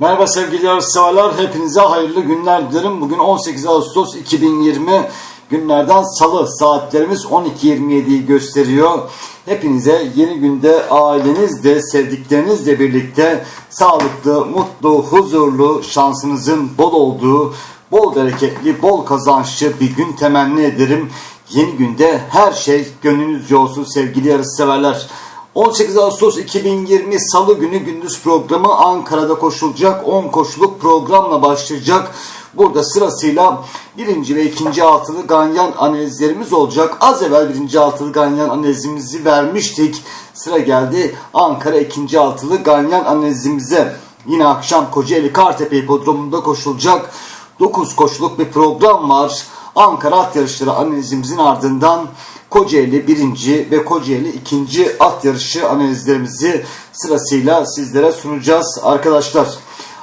Merhaba sevgili yarışseverler. Hepinize hayırlı günler dilerim. Bugün 18 Ağustos 2020 günlerden salı. Saatlerimiz 12.27'yi gösteriyor. Hepinize yeni günde ailenizle, sevdiklerinizle birlikte sağlıklı, mutlu, huzurlu, şansınızın bol olduğu, bol bereketli, bol kazançlı bir gün temenni ederim. Yeni günde her şey gönlünüzce olsun sevgili yarışseverler. 18 Ağustos 2020 Salı günü gündüz programı Ankara'da koşulacak 10 koşuluk programla başlayacak. Burada sırasıyla birinci ve ikinci altılı ganyan analizlerimiz olacak. Az evvel birinci altılı ganyan analizimizi vermiştik. Sıra geldi Ankara ikinci altılı ganyan analizimize. Yine akşam Kocaeli Kartepe Hipodromu'nda koşulacak 9 koşuluk bir program var. Ankara at yarışları analizimizin ardından Kocaeli 1. ve Kocaeli 2. at yarışı analizlerimizi sırasıyla sizlere sunacağız arkadaşlar.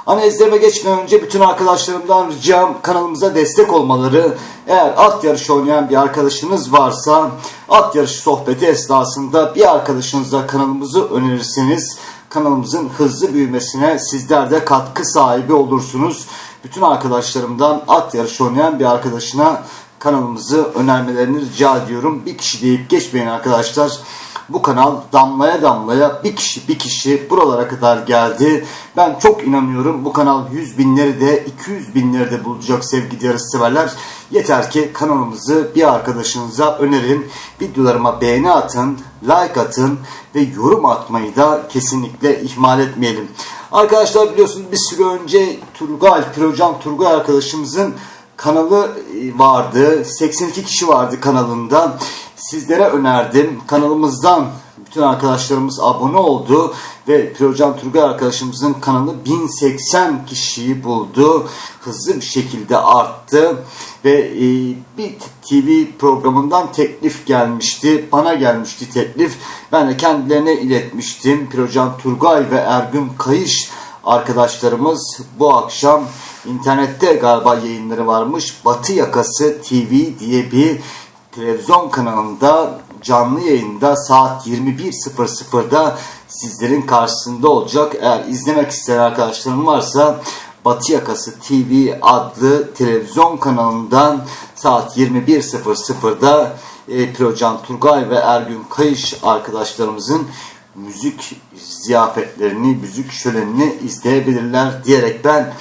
Analizlerime geçmeden önce bütün arkadaşlarımdan ricam kanalımıza destek olmaları. Eğer at yarışı oynayan bir arkadaşınız varsa at yarışı sohbeti esnasında bir arkadaşınıza kanalımızı önerirseniz kanalımızın hızlı büyümesine sizler de katkı sahibi olursunuz. Bütün arkadaşlarımdan at yarışı oynayan bir arkadaşına kanalımızı önermelerini rica ediyorum. Bir kişi deyip geçmeyin arkadaşlar. Bu kanal damlaya damlaya bir kişi bir kişi buralara kadar geldi. Ben çok inanıyorum bu kanal 100 binleri de 200 binleri de bulacak sevgili yarışseverler. Yeter ki kanalımızı bir arkadaşınıza önerin. Videolarıma beğeni atın, like atın ve yorum atmayı da kesinlikle ihmal etmeyelim. Arkadaşlar biliyorsunuz bir süre önce Turgay, Pirocan Turgay arkadaşımızın kanalı vardı. 82 kişi vardı kanalında. Sizlere önerdim. Kanalımızdan bütün arkadaşlarımız abone oldu ve Pirocan Turgay arkadaşımızın kanalı 1080 kişiyi buldu. Hızlı bir şekilde arttı ve e, bir TV programından teklif gelmişti. Bana gelmişti teklif. Ben de kendilerine iletmiştim. Pirocan Turgay ve Ergün Kayış arkadaşlarımız bu akşam internette galiba yayınları varmış. Batı Yakası TV diye bir televizyon kanalında canlı yayında saat 21.00'da sizlerin karşısında olacak. Eğer izlemek isteyen arkadaşlarım varsa Batı Yakası TV adlı televizyon kanalından saat 21.00'da e, Pirocan Turgay ve Ergün Kayış arkadaşlarımızın müzik ziyafetlerini, müzik şölenini izleyebilirler diyerek ben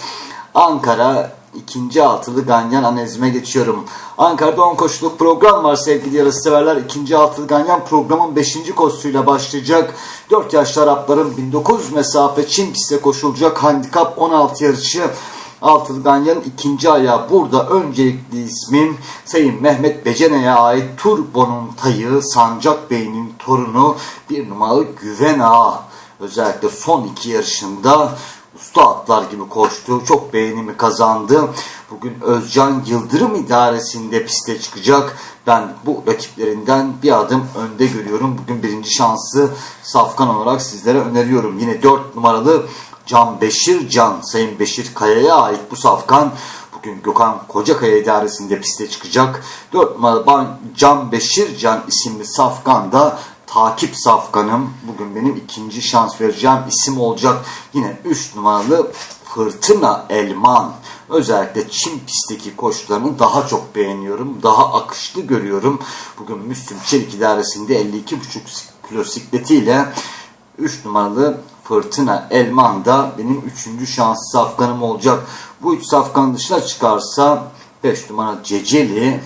Ankara ikinci altılı Ganyan analizime geçiyorum. Ankara'da 10 koşuluk program var sevgili yarışseverler. İkinci altılı Ganyan programın 5. koşusuyla başlayacak. 4 yaşlı Arapların 1900 mesafe Çin piste koşulacak. Handikap 16 yarışı. Altılı Ganyan'ın ikinci ayağı burada öncelikli ismim Sayın Mehmet Becene'ye ait Turbo'nun tayı Sancak Bey'in torunu bir numaralı Güven Ağa. Özellikle son iki yarışında usta atlar gibi koştu. Çok beğenimi kazandı. Bugün Özcan Yıldırım idaresinde piste çıkacak. Ben bu rakiplerinden bir adım önde görüyorum. Bugün birinci şansı safkan olarak sizlere öneriyorum. Yine 4 numaralı Can Beşir Can, Sayın Beşir Kaya'ya ait bu safkan bugün Gökhan Kocakaya idaresinde piste çıkacak. 4 numaralı Can Beşir Can isimli safkan da takip safkanım. Bugün benim ikinci şans vereceğim isim olacak. Yine 3 numaralı Fırtına Elman. Özellikle Çin pistteki koşularını daha çok beğeniyorum. Daha akışlı görüyorum. Bugün Müslüm Çelik idaresinde 52,5 kilo sikletiyle 3 numaralı Fırtına Elman da benim 3. şans safkanım olacak. Bu 3 safkan dışına çıkarsa 5 numara Ceceli,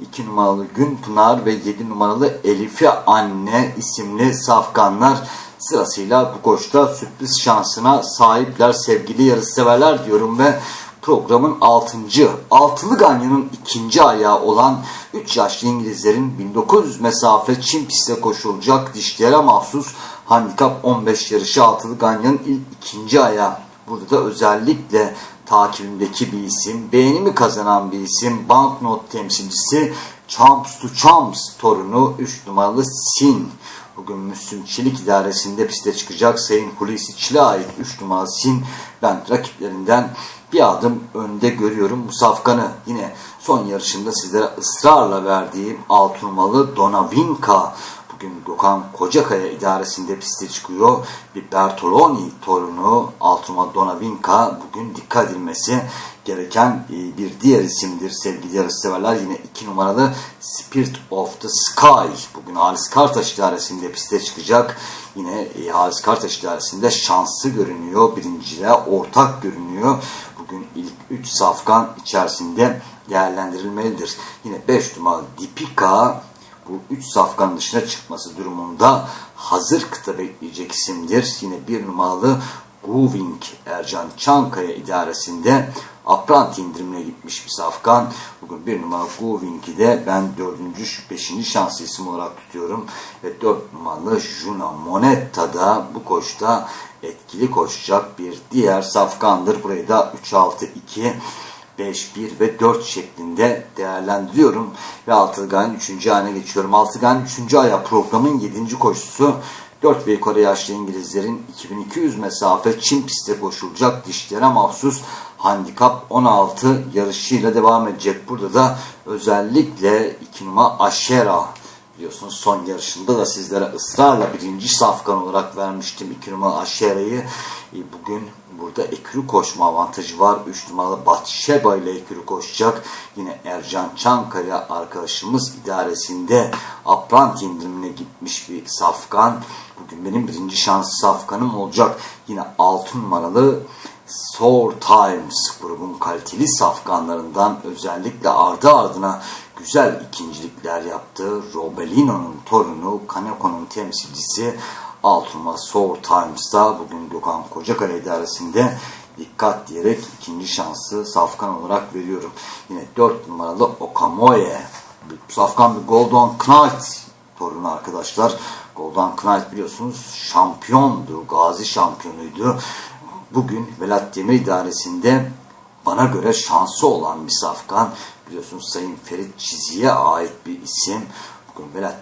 2 numaralı Günpınar ve 7 numaralı Elife Anne isimli safkanlar sırasıyla bu koşta sürpriz şansına sahipler sevgili yarışseverler diyorum ve programın 6. altılı ganyanın ikinci ayağı olan 3 yaşlı İngilizlerin 1900 mesafe Çin piste koşulacak dişlere mahsus handikap 15 yarışı altılı ganyanın ilk ikinci ayağı. Burada da özellikle takibimdeki bir isim, beğenimi kazanan bir isim, banknot temsilcisi Champs to Champs torunu 3 numaralı Sin. Bugün Müslüm Çelik idaresinde piste çıkacak Sayın Hulusi Çil'e ait 3 numaralı Sin. Ben rakiplerinden bir adım önde görüyorum bu safkanı. Yine son yarışında sizlere ısrarla verdiğim 6 numaralı Donavinka Bugün Gökhan Kocakaya idaresinde piste çıkıyor. Bir Bertoloni torunu Altuma Donavinka bugün dikkat edilmesi gereken e, bir diğer isimdir sevgili yarışseverler. Yine iki numaralı Spirit of the Sky bugün Halis Kartaş idaresinde piste çıkacak. Yine e, Halis Kartaş idaresinde şanslı görünüyor. Birinciliğe ortak görünüyor. Bugün ilk 3 safkan içerisinde değerlendirilmelidir. Yine 5 numaralı Dipika bu 3 safkan dışına çıkması durumunda hazır kıta bekleyecek isimdir. Yine bir numaralı Guving Ercan Çankaya idaresinde Apranti indirimine gitmiş bir safkan. Bugün bir numara Guving'i de ben dördüncü, beşinci şanslı isim olarak tutuyorum. Ve dört numaralı Juna Monetta da bu koşta etkili koşacak bir diğer safkandır. Burayı da 3-6-2 5, 1 ve 4 şeklinde değerlendiriyorum. Ve Altıgan 3. ayına geçiyorum. Altıgan 3. aya programın 7. koşusu 4 ve yukarı yaşlı İngilizlerin 2200 mesafe Çin pistte koşulacak dişlere mahsus handikap 16 yarışıyla devam edecek. Burada da özellikle 2 numara Aşera biliyorsunuz son yarışında da sizlere ısrarla birinci safkan olarak vermiştim 2 numara Aşera'yı. E, bugün burada ekürü koşma avantajı var. 3 numaralı Batşeba ile ekürü koşacak. Yine Ercan Çankaya arkadaşımız idaresinde Aprant indirimine gitmiş bir safkan. Bugün benim birinci şans safkanım olacak. Yine 6 numaralı Sour Times grubun kaliteli safkanlarından özellikle ardı ardına güzel ikincilikler yaptı. Robelino'nun torunu, Kaneko'nun temsilcisi Altınma Sour Times'da bugün Gökhan Kocakale idaresinde dikkat diyerek ikinci şansı Safkan olarak veriyorum. Yine 4 numaralı Okamoye. Safkan bir Golden Knight torunu arkadaşlar. Golden Knight biliyorsunuz şampiyondu. Gazi şampiyonuydu. Bugün Velat Demir idaresinde bana göre şansı olan bir safkan. Biliyorsunuz Sayın Ferit Çizi'ye ait bir isim.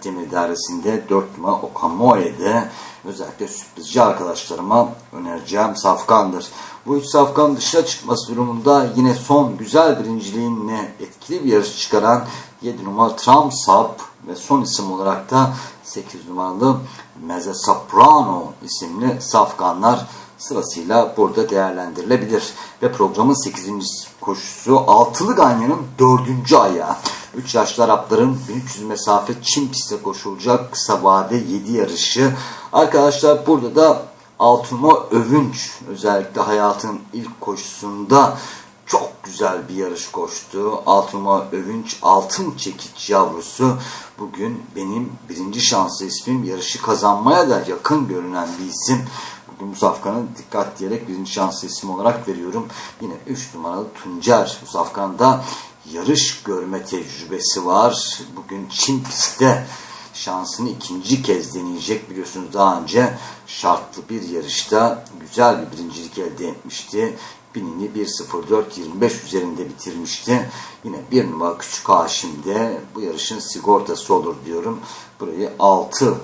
Demir idaresinde 4 numara Okamoye'de özellikle sürprizci arkadaşlarıma önereceğim safkandır. Bu üç safkan dışına çıkması durumunda yine son güzel birinciliğine etkili bir yarış çıkaran 7 numara Tramsap ve son isim olarak da 8 numaralı Meze Soprano isimli safkanlar sırasıyla burada değerlendirilebilir. Ve programın 8. koşusu Altılı Ganyan'ın 4. ayağı. 3 yaşlı Arapların 1300 mesafe Çin pistte koşulacak kısa vade 7 yarışı. Arkadaşlar burada da Altıma Övünç özellikle hayatın ilk koşusunda çok güzel bir yarış koştu. Altıma Övünç altın çekiç yavrusu bugün benim birinci şanslı ismim yarışı kazanmaya da yakın görünen bir isim. Bugün Musafkan'ı dikkat diyerek birinci şanslı isim olarak veriyorum. Yine 3 numaralı Tuncer Musafkan'da yarış görme tecrübesi var. Bugün Çin pistte şansını ikinci kez deneyecek. Biliyorsunuz daha önce şartlı bir yarışta güzel bir birincilik elde etmişti. Binini 1.04.25 üzerinde bitirmişti. Yine bir numara Küçük Haşim'de bu yarışın sigortası olur diyorum. Burayı 6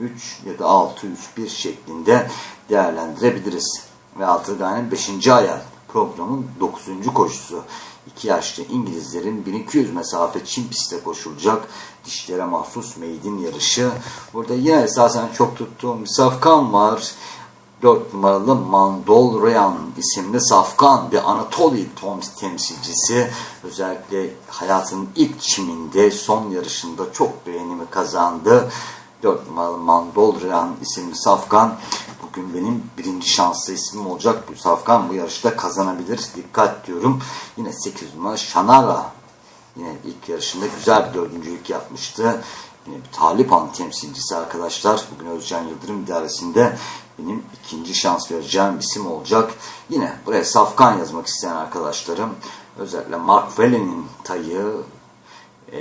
3 ya da 6-3-1 şeklinde değerlendirebiliriz. Ve Altıgan'ın 5. ayar programın 9. koşusu. 2 yaşlı İngilizlerin 1200 mesafe Çin pistte koşulacak dişlere mahsus meydin yarışı. Burada yine esasen çok tuttuğum bir safkan var. 4 numaralı Mandol Reyan isimli safkan bir Anatoli temsilcisi. Özellikle hayatının ilk çiminde son yarışında çok beğenimi kazandı. 4 numaralı Mandol Reyan isimli safkan bugün benim birinci şanslı ismim olacak. Bu safkan bu yarışta kazanabilir. Dikkat diyorum. Yine 8 numara Şanara Yine ilk yarışında güzel bir dördüncülük yapmıştı. Yine bir Taliban temsilcisi arkadaşlar. Bugün Özcan Yıldırım idaresinde benim ikinci şans vereceğim isim olacak. Yine buraya Safkan yazmak isteyen arkadaşlarım özellikle Mark Valley'nin tayı ee,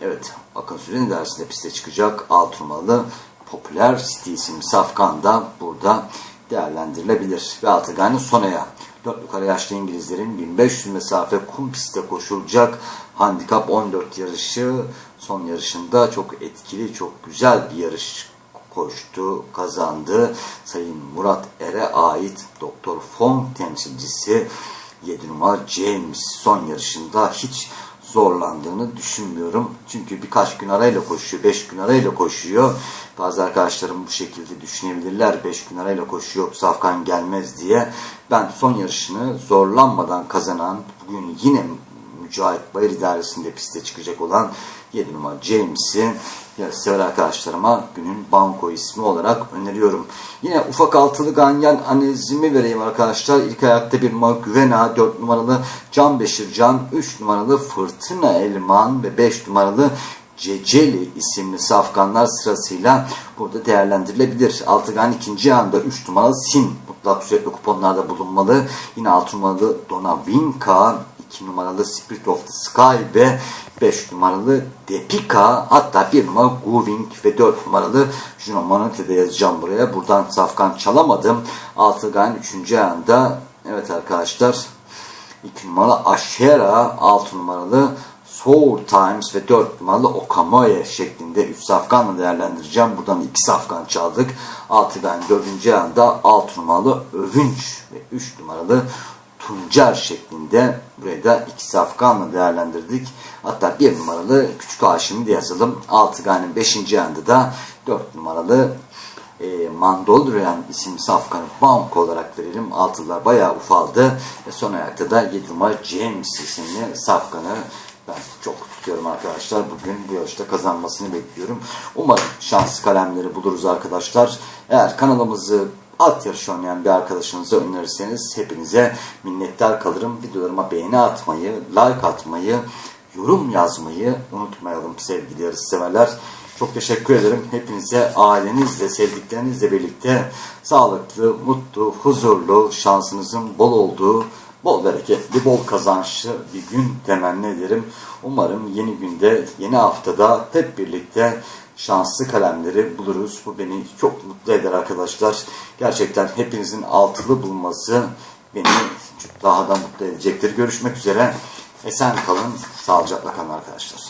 evet Akın Süren dersinde piste çıkacak. Alt numaralı Popüler City isimli Safkan da burada değerlendirilebilir. Ve Altıgan'ın Sona'ya 4 yukarı yaşlı İngilizlerin 1500 mesafe kum pistte koşulacak handikap 14 yarışı son yarışında çok etkili, çok güzel bir yarış koştu, kazandı. Sayın Murat Er'e ait Doktor Fong temsilcisi 7 numara James son yarışında hiç zorlandığını düşünmüyorum. Çünkü birkaç gün arayla koşuyor, 5 gün arayla koşuyor. Bazı arkadaşlarım bu şekilde düşünebilirler. 5 gün arayla koşuyor, Safkan gelmez diye. Ben son yarışını zorlanmadan kazanan, bugün yine Mücahit Bayır İdaresi'nde piste çıkacak olan 7 numara James'i sever arkadaşlarıma günün banko ismi olarak öneriyorum. Yine ufak altılı ganyan analizimi vereyim arkadaşlar. İlk ayakta bir numara Güvena, 4 numaralı Can Beşircan, 3 numaralı Fırtına Elman ve 5 numaralı Ceceli isimli safkanlar sırasıyla burada değerlendirilebilir. Altıgan ikinci anda 3 numaralı Sin mutlak sürekli kuponlarda bulunmalı. Yine 6 numaralı Donavinka, 2 numaralı Spirit of the Sky ve 5 numaralı Depika hatta 1 numaralı Guving ve 4 numaralı Juno Monete'de yazacağım buraya. Buradan safkan çalamadım. Altıgan 3. anda evet arkadaşlar 2 numaralı Ashera 6 numaralı Soul Times ve 4 numaralı Okamoye şeklinde 3 safkanla değerlendireceğim. Buradan 2 safkan çaldık. 6 ben 4. anda 6 numaralı Övünç ve 3 numaralı Tuncer şeklinde buraya da 2 safkanla değerlendirdik. Hatta 1 numaralı Küçük Haşim'i de yazalım. 6 ganin 5. anda da 4 numaralı e, Mandolrian isimli safkanı bank olarak verelim. Altılar bayağı ufaldı. Ve son ayakta da 7 numara James isimli safkanı ben çok tutuyorum arkadaşlar. Bugün bu yarışta kazanmasını bekliyorum. Umarım şanslı kalemleri buluruz arkadaşlar. Eğer kanalımızı at yarışı oynayan bir arkadaşınıza önerirseniz hepinize minnettar kalırım. Videolarıma beğeni atmayı, like atmayı, yorum yazmayı unutmayalım sevgili yarış severler. Çok teşekkür ederim. Hepinize ailenizle, sevdiklerinizle birlikte sağlıklı, mutlu, huzurlu, şansınızın bol olduğu, bol bereketli, bol kazançlı bir gün temenni ederim. Umarım yeni günde, yeni haftada hep birlikte şanslı kalemleri buluruz. Bu beni çok mutlu eder arkadaşlar. Gerçekten hepinizin altılı bulması beni daha da mutlu edecektir. Görüşmek üzere. Esen kalın, sağlıcakla kalın arkadaşlar.